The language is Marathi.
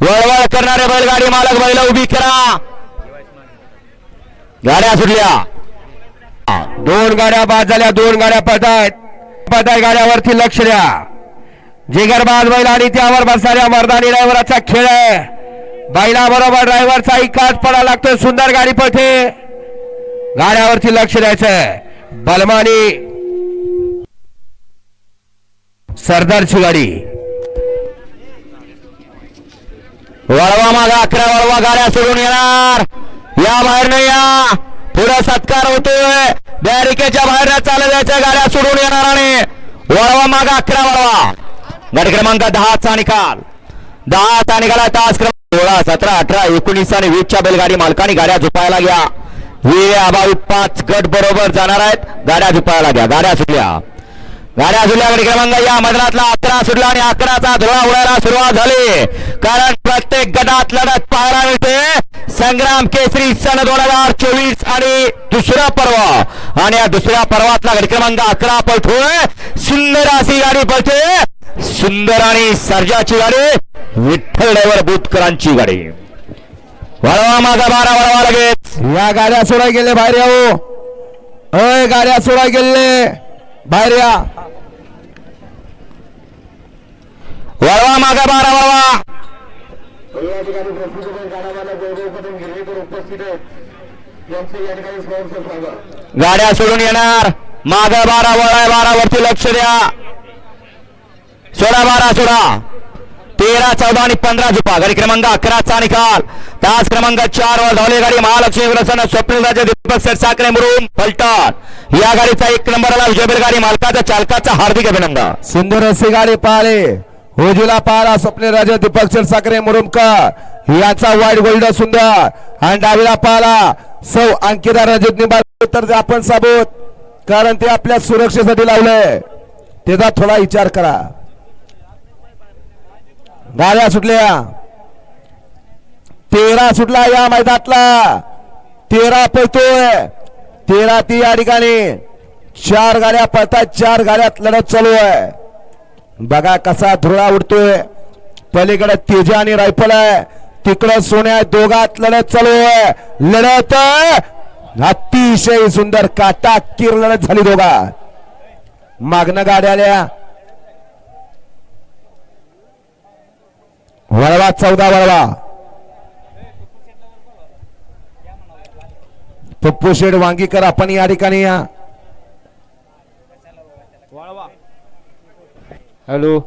वळवळ करणारे बैलगाडी मालक बैल उभी करा. गाड्या सुटल्या. दोन गाड्या बाद झाल्या दोन गाड्या पडतायत पडताय गाड्यावरती लक्ष द्या. जिगरबाज बैल आणि त्यावर बसणाऱ्या मर्दानी ड्रायव्हरचा खेळ आहे. बैला बरोबर ड्रायव्हरचा एकाच पडा लागतोय सुंदर गाडी पडते गाड्यावरती लक्ष द्यायचं बलमानी सरदारची गाडी वळवा मागा अकरा वळवा गाड्या सोडून येणार. या बाहेर नाही या. पुढे सत्कार होतोय. बॅरिकेच्या बाहेर चालत जायच्या गाड्या सोडून येणार आणि वळवा मागा अकरा वळवा. गट क्रमांक दहाचा निकाल. दहाचा निकाला तास क्रमांक सोळा सतरा अठरा एकोणीस आणि वीसच्या बैलगाडी मालकांनी गाड्या झुपायला घ्या. वे अभावी पाच गट बरोबर जाणार आहेत. गाड्या झुपायला घ्या. गाड्या सुटल्या गाड्या सुटल्या गाडी क्रमांक या मैदानातला अकरा सुटला आणि अकराचा धुळा उडायला सुरुवात झाली. कारण प्रत्येक गटात लढत पाहायला मिळते. संग्राम केसरी सन दोन हजार चोवीस आणि दुसरा पर्व. आणि या दुसऱ्या पर्वातला गाडी क्रमांक अकरा पळतोय सुंदर अशी गाडी पळते सुंदर आणि सर्जाची गाडी विठ्ठल ड्रायव्हर बुतकरांची गाडी. वळवा माझा बारा वळवा लगेच. या गाड्या सोडाय गेले बाहेर याऊ अय गाड्या सोडाय गेले. बाहेर या. वळवा मागा बारा वळवा. गाड्या सोडून येणार. माग बारा वळा बारा वरती लक्ष द्या. सोळा बारा सोळा. तेरा चौदा आणि पंधरा झुपा. गाडी क्रमांक अकराचा निकाल. तास क्रमांक चार वर धावले गाडी. महालक्ष्मी स्वप्नराजे दीपक सर साखरे मुरुम फलटण. या गाडीचा एक नंबरला विजयबेल गाडी मालकाचा चालकाचा हार्दिक अभिनंदन. सुंदर अशी गाडी पाहले होजूला पाहला स्वप्ने राजा दीपक साखरे मुरुमकर याचा वाईट गोल्ड सुंदर. आणि डावीला पाहला सौ अंकिता रजत निंबाळकर. तर आपण साबूत. कारण ते आपल्या सुरक्षेसाठी लावलंय त्याचा थोडा विचार करा. गाड्या सुटल्या. तेरा सुटला या मैदानातला. तेरा पळतोय. तेरा ती या ठिकाणी. चार गाड्या पळतात चार गाड्यात लढत चालू आहे. बघा कसा धुळा उडतोय. पलीकडे तेजा आणि रायफल आहे. तिकडं सोन्या दोघात लढत चालू आहे. लढत अतिशय सुंदर काटा किर लढत झाली दोघा मागणं गाड्याल्या वळवा चौदा वळवा. पप्पू शेड वांगीकर आपण या ठिकाणी या. हॅलो.